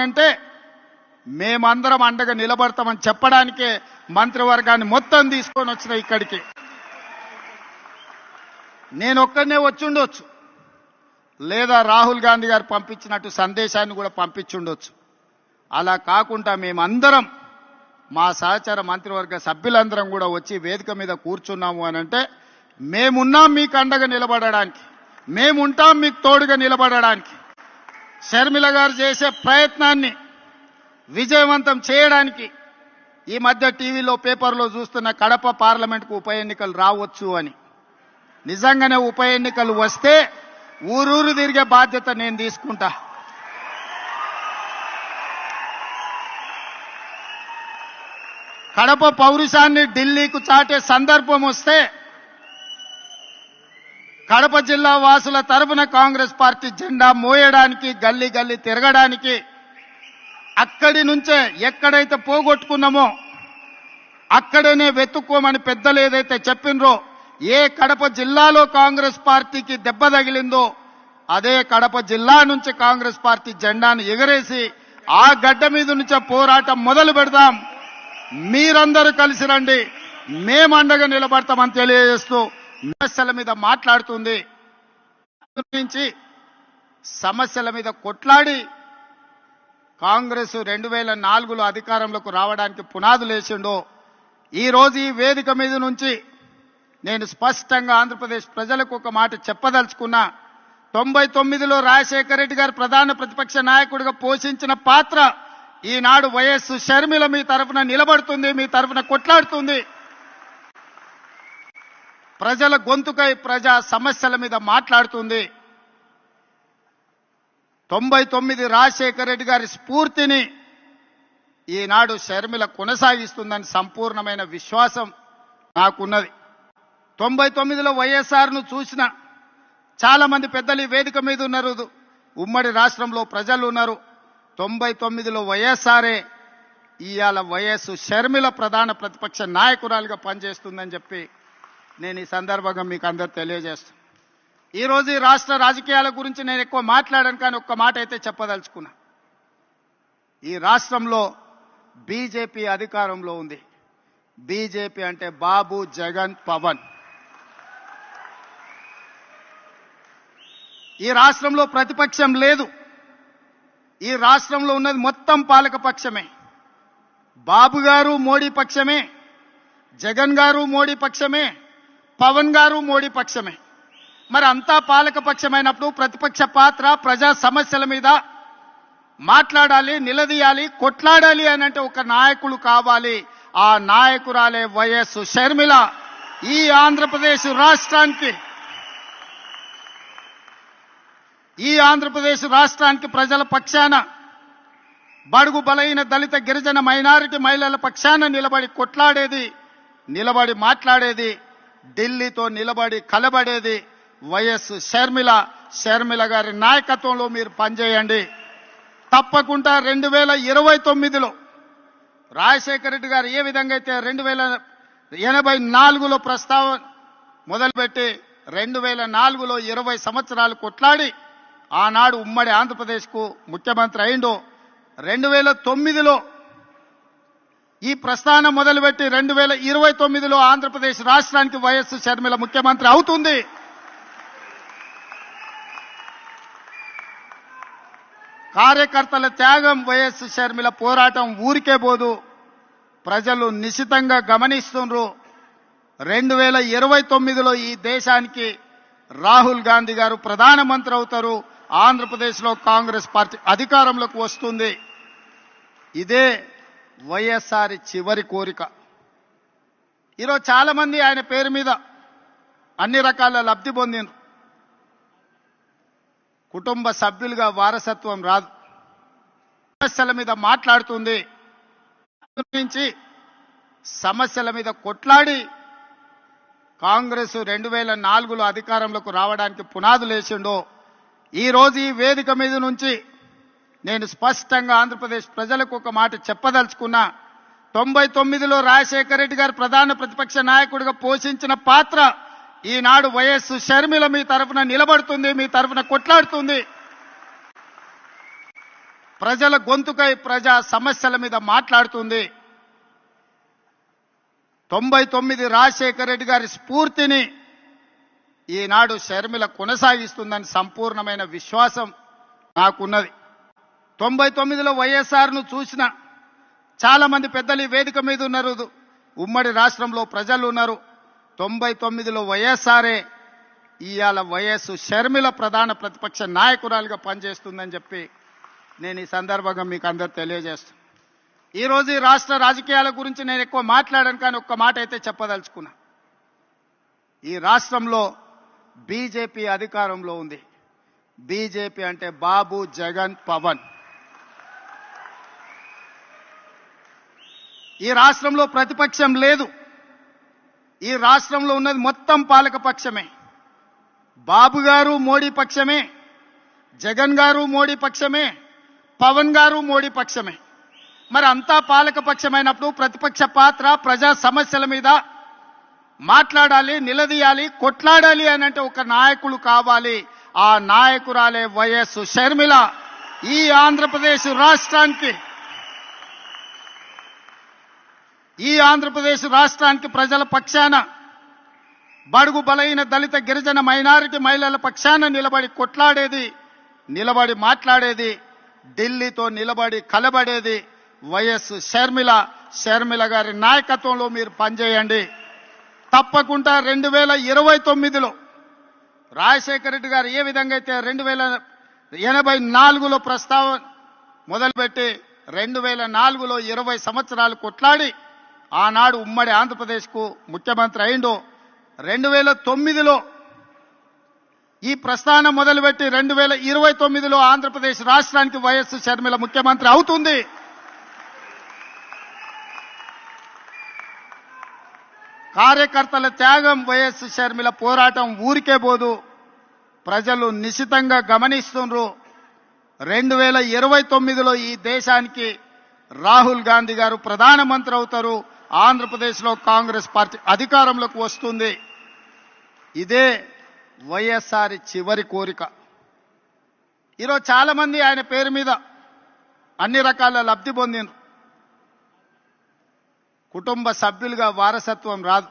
అంటే మేమందరం అండగా నిలబడతామని చెప్పడానికే మంత్రివర్గాన్ని మొత్తం తీసుకొని వచ్చిన ఇక్కడికి. నేను ఒక్కడనే వచ్చిండొచ్చు లేదా రాహుల్ గాంధీ గారు పంపించినట్టు సందేశాన్ని కూడా పంపించుండొచ్చు అలా కాకుండా మేమందరం మా సహచార మంత్రివర్గ సభ్యులందరం కూడా వచ్చి వేదిక మీద కూర్చున్నాము అని అంటే మేమున్నాం మీకు అండగా నిలబడడానికి. మేముంటాం మీకు తోడుగా నిలబడడానికి. షర్మిల గారు చేసే ప్రయత్నాన్ని విజయవంతం చేయడానికి ఈ మధ్య టీవీలో పేపర్లో చూస్తున్న కడప పార్లమెంట్కు ఉప ఎన్నికలు రావచ్చు అని. నిజంగానే ఉప ఎన్నికలు వస్తే ఊరూరు తిరిగే బాధ్యత నేను తీసుకుంటా. కడప పౌరుషాన్ని ఢిల్లీకు చాటే సందర్భం వస్తే కడప జిల్లా వాసుల తరపున కాంగ్రెస్ పార్టీ జెండా మోయడానికి గల్లీ గల్లీ తిరగడానికి అక్కడి నుంచే ఎక్కడైతే పోగొట్టుకున్నామో అక్కడనే వెతుక్కోమని పెద్దలు ఏదైతే చెప్పినరో ఏ కడప జిల్లాలో కాంగ్రెస్ పార్టీకి దెబ్బ తగిలిందో అదే కడప జిల్లా నుంచి కాంగ్రెస్ పార్టీ జెండాను ఎగరేసి ఆ గడ్డ మీద నుంచే పోరాటం మొదలు పెడదాం. మీరందరూ కలిసి రండి. మేమండగా నిలబడతామని తెలియజేస్తూ సమస్యల మీద మాట్లాడుతుంది. నుంచి సమస్యల మీద కొట్లాడి కాంగ్రెస్ రెండు వేల నాలుగులో అధికారంలోకి రావడానికి పునాదులు వేసిండో ఈరోజు ఈ వేదిక మీద నుంచి నేను స్పష్టంగా ఆంధ్రప్రదేశ్ ప్రజలకు ఒక మాట చెప్పదలుచుకున్నా. తొంభై తొమ్మిదిలో రాజశేఖర రెడ్డి గారు ప్రధాన ప్రతిపక్ష నాయకుడిగా పోషించిన పాత్ర ఈనాడు వైఎస్ షర్మిల మీ తరఫున నిలబడుతుంది మీ తరఫున కొట్లాడుతుంది. ప్రజల గొంతుకై ప్రజా సమస్యల మీద మాట్లాడుతుంది. తొంభై తొమ్మిది రాజశేఖర రెడ్డి గారి స్ఫూర్తిని ఈనాడు షర్మిల కొనసాగిస్తుందని సంపూర్ణమైన విశ్వాసం నాకున్నది. తొంభై తొమ్మిదిలో వైఎస్ఆర్ను చూసిన చాలామంది పెద్దలు ఈ వేదిక మీద ఉన్నారు. ఉమ్మడి రాష్ట్రంలో ప్రజలు ఉన్నారు. తొంభై తొమ్మిదిలో వైఎస్ఆర్ఏ ఇవాళ వైఎస్ షర్మిల ప్రధాన ప్రతిపక్ష నాయకురాలుగా పనిచేస్తుందని చెప్పి నేను ఈ సందర్భంగా మీకు అందరు తెలియజేస్తాను. ఈరోజు ఈ రాష్ట్ర రాజకీయాల గురించి నేను ఎక్కువ మాట్లాడాను కానీ ఒక్క మాట అయితే చెప్పదలుచుకున్నా. ఈ రాష్ట్రంలో బీజేపీ అధికారంలో ఉంది. బీజేపీ అంటే బాబు జగన్ పవన్. ఈ రాష్ట్రంలో ప్రతిపక్షం లేదు. ఈ రాష్ట్రంలో ఉన్నది మొత్తం పాలక పక్షమే. బాబు గారు మోడీ పక్షమే. జగన్ గారు మోడీ పక్షమే. పవన్ గారు మోడీ పక్షమే. మరి అంతా పాలక పక్షమైనప్పుడు ప్రతిపక్ష పాత్ర ప్రజా సమస్యల మీద మాట్లాడాలి నిలదీయాలి కొట్లాడాలి అని అంటే ఒక నాయకులు కావాలి. ఆ నాయకురాలే వైఎస్ షర్మిల. ఈ ఆంధ్రప్రదేశ్ రాష్ట్రానికి ఈ ఆంధ్రప్రదేశ్ రాష్ట్రానికి ప్రజల పక్షాన బడుగు బలైన దళిత గిరిజన మైనారిటీ మహిళల పక్షాన నిలబడి కొట్లాడేది నిలబడి మాట్లాడేది ఢిల్లీతో నిలబడి కలబడేది వైఎస్ షర్మిల. షర్మిల గారి నాయకత్వంలో మీరు పనిచేయండి. తప్పకుండా రెండు వేల ఇరవై తొమ్మిదిలో రాజశేఖర రెడ్డి గారు ఏ విధంగా అయితే రెండు వేల ఎనభై నాలుగులో ప్రస్తావన మొదలుపెట్టి రెండు వేల నాలుగులో ఇరవై సంవత్సరాలు కొట్లాడి ఆనాడు ఉమ్మడి ఆంధ్రప్రదేశ్కు ముఖ్యమంత్రి అయిండో రెండు వేల తొమ్మిదిలో ఈ ప్రస్థానం మొదలుపెట్టి రెండు వేల ఇరవై తొమ్మిదిలో ఆంధ్రప్రదేశ్ రాష్ట్రానికి వైఎస్ షర్మిల ముఖ్యమంత్రి అవుతుంది. కార్యకర్తల త్యాగం వైఎస్ షర్మిల పోరాటం ఊరికే పోదు. ప్రజలు నిశితంగా గమనిస్తుండ్రు. రెండు వేల ఇరవై తొమ్మిదిలో ఈ దేశానికి రాహుల్ గాంధీ గారు ప్రధానమంత్రి అవుతారు. ఆంధ్రప్రదేశ్లో కాంగ్రెస్ పార్టీ అధికారంలోకి వస్తుంది. ఇదే వైఎస్ఆర్ చివరి కోరిక. ఈరోజు చాలా మంది ఆయన పేరు మీద అన్ని రకాల లబ్ధి పొందిన కుటుంబ సభ్యులుగా వారసత్వం రాదు. సమస్యల మీద మాట్లాడుతుంది. నుంచి సమస్యల మీద కొట్లాడి కాంగ్రెస్ రెండు వేల నాలుగులో అధికారంలోకి రావడానికి పునాదులు వేసిండో ఈ రోజు ఈ వేదిక మీద నుంచి నేను స్పష్టంగా ఆంధ్రప్రదేశ్ ప్రజలకు ఒక మాట చెప్పదలుచుకున్నా. తొంభై తొమ్మిదిలో రాజశేఖర రెడ్డి గారు ప్రధాన ప్రతిపక్ష నాయకుడిగా పోషించిన పాత్ర ఈనాడు వైఎస్ షర్మిల మీ తరఫున నిలబడుతుంది మీ తరఫున కొట్లాడుతుంది. ప్రజల గొంతుకై ప్రజా సమస్యల మీద మాట్లాడుతుంది. తొంభై తొమ్మిది రాజశేఖర రెడ్డి గారి స్ఫూర్తిని ఈనాడు షర్మిల కొనసాగిస్తుందని సంపూర్ణమైన విశ్వాసం నాకున్నది. తొంభై తొమ్మిదిలో వైఎస్ఆర్ను చూసిన చాలామంది పెద్దలు ఈ వేదిక మీద ఉన్నారు. ఉమ్మడి రాష్ట్రంలో ప్రజలు ఉన్నారు. తొంభై తొమ్మిదిలో వైఎస్ఆర్ఏ ఇవాళ వైఎస్ షర్మిల ప్రధాన ప్రతిపక్ష నాయకురాలుగా పనిచేస్తుందని చెప్పి నేను ఈ సందర్భంగా మీకు అందరు తెలియజేస్తాను ఈరోజు ఈ రాష్ట్ర రాజకీయాల గురించి నేను ఎక్కువ మాట్లాడాను కానీ ఒక్క మాట అయితే చెప్పదలుచుకున్నా. ఈ రాష్ట్రంలో బీజేపీ అధికారంలో ఉంది. బీజేపీ అంటే బాబు జగన్ పవన్. ఈ రాష్ట్రంలో ప్రతిపక్షం లేదు. ఈ రాష్ట్రంలో ఉన్నది మొత్తం పాలక పక్షమే. బాబు గారు మోడీ పక్షమే. జగన్ గారు మోడీ పక్షమే. పవన్ గారు మోడీ పక్షమే. మరి అంతా పాలక పక్షమైనప్పుడు ప్రతిపక్ష పాత్ర ప్రజా సమస్యల మీద మాట్లాడాలి నిలదీయాలి కొట్లాడాలి అని అంటే ఒక నాయకులు కావాలి. ఆ నాయకురాలే వైఎస్ షర్మిల. ఈ ఆంధ్రప్రదేశ్ రాష్ట్రానికి ఈ ఆంధ్రప్రదేశ్ రాష్ట్రానికి ప్రజల పక్షాన బడుగు బలైన దళిత గిరిజన మైనారిటీ మహిళల పక్షాన నిలబడి కొట్లాడేది నిలబడి మాట్లాడేది ఢిల్లీతో నిలబడి కలబడేది వైఎస్ షర్మిల. షర్మిల గారి నాయకత్వంలో మీరు పనిచేయండి. తప్పకుండా రెండు వేల ఇరవై తొమ్మిదిలో రాజశేఖర రెడ్డి గారు ఏ విధంగా అయితే రెండు వేల ఎనభై నాలుగులో ప్రస్తావన మొదలుపెట్టి రెండు వేల నాలుగులో ఇరవై సంవత్సరాలు కొట్లాడి ఆనాడు ఉమ్మడి ఆంధ్రప్రదేశ్కు ముఖ్యమంత్రి అయిండు. రెండు వేల తొమ్మిదిలో ఈ ప్రస్థానం మొదలుపెట్టి రెండు వేల ఇరవై తొమ్మిదిలో ఆంధ్రప్రదేశ్ రాష్ట్రానికి వైఎస్ షర్మిల ముఖ్యమంత్రి అవుతుంది. కార్యకర్తల త్యాగం వైఎస్ షర్మిల పోరాటం ఊరికే పోదు. ప్రజలు నిశితంగా గమనిస్తుండ్రు. రెండు వేల ఇరవై తొమ్మిదిలో ఈ దేశానికి రాహుల్ గాంధీ గారు ప్రధానమంత్రి అవుతారు. ఆంధ్రప్రదేశ్లో కాంగ్రెస్ పార్టీ అధికారంలోకి వస్తుంది. ఇదే వైఎస్ఆర్ చివరి కోరిక. ఈరోజు చాలామంది ఆయన పేరు మీద అన్ని రకాల లబ్ధి పొందిండ్రు. కుటుంబ సభ్యులుగా వారసత్వం రాదు.